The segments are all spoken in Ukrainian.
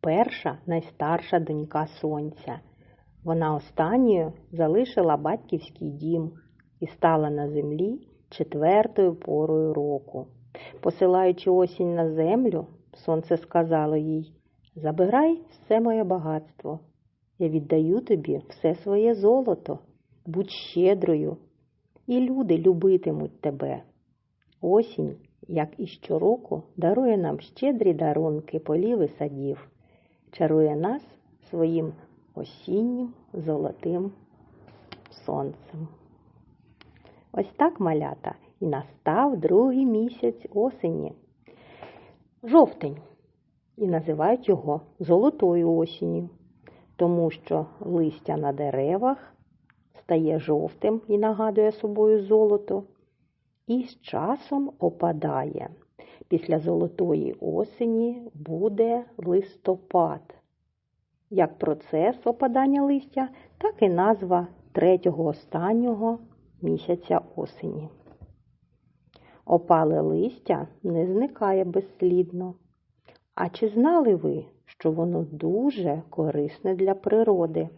перша найстарша донька сонця. Вона останньою залишила батьківський дім і стала на землі четвертою порою року. Посилаючи осінь на землю, сонце сказало їй Забирай все моє багатство. Я віддаю тобі все своє золото, будь щедрою, і люди любитимуть тебе. Осінь, як і щороку, дарує нам щедрі дарунки полів і садів, чарує нас своїм осіннім золотим сонцем. Ось так малята і настав другий місяць осені. Жовтень. І називають його золотою осінню, тому що листя на деревах стає жовтим і нагадує собою золото, і з часом опадає. Після золотої осені буде листопад. Як процес опадання листя, так і назва третього останнього місяця осені. Опале листя не зникає безслідно. А чи знали ви, що воно дуже корисне для природи?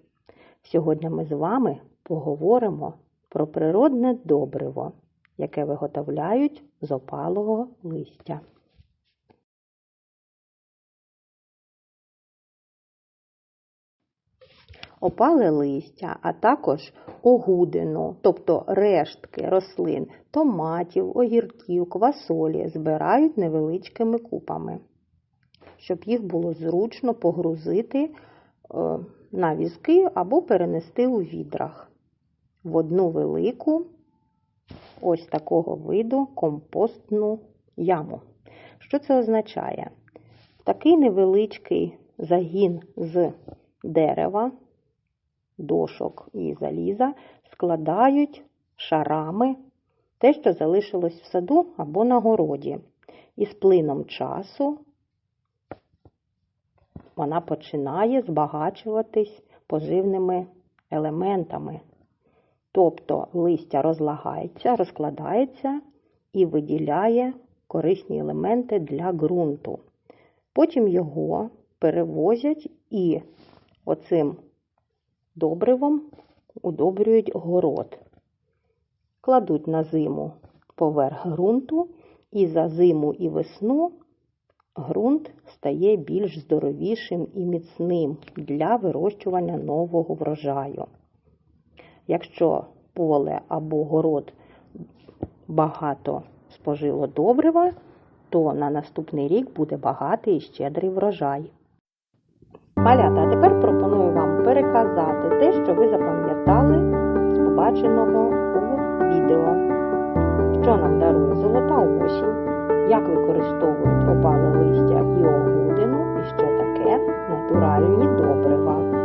Сьогодні ми з вами поговоримо про природне добриво, яке виготовляють з опалого листя. Опале листя, а також огудину, тобто рештки рослин, томатів, огірків, квасолі збирають невеличкими купами, щоб їх було зручно погрузити е, на візки або перенести у відрах в одну велику ось такого виду компостну яму. Що це означає? Такий невеличкий загін з дерева, дошок і заліза складають шарами те, що залишилось в саду або на городі. І з плином часу вона починає збагачуватись поживними елементами. Тобто листя розлагається, розкладається і виділяє корисні елементи для ґрунту. Потім його перевозять і оцим добривом удобрюють город. Кладуть на зиму поверх ґрунту, і за зиму і весну ґрунт стає більш здоровішим і міцним для вирощування нового врожаю. Якщо поле або город багато спожило добрива, то на наступний рік буде багатий і щедрий врожай. Малята, а тепер пропоную вам переказати те, що ви запам'ятали з побаченого у відео. Що нам дарує золота осінь, як використовують опале листя і огудину, і що таке натуральні добрива.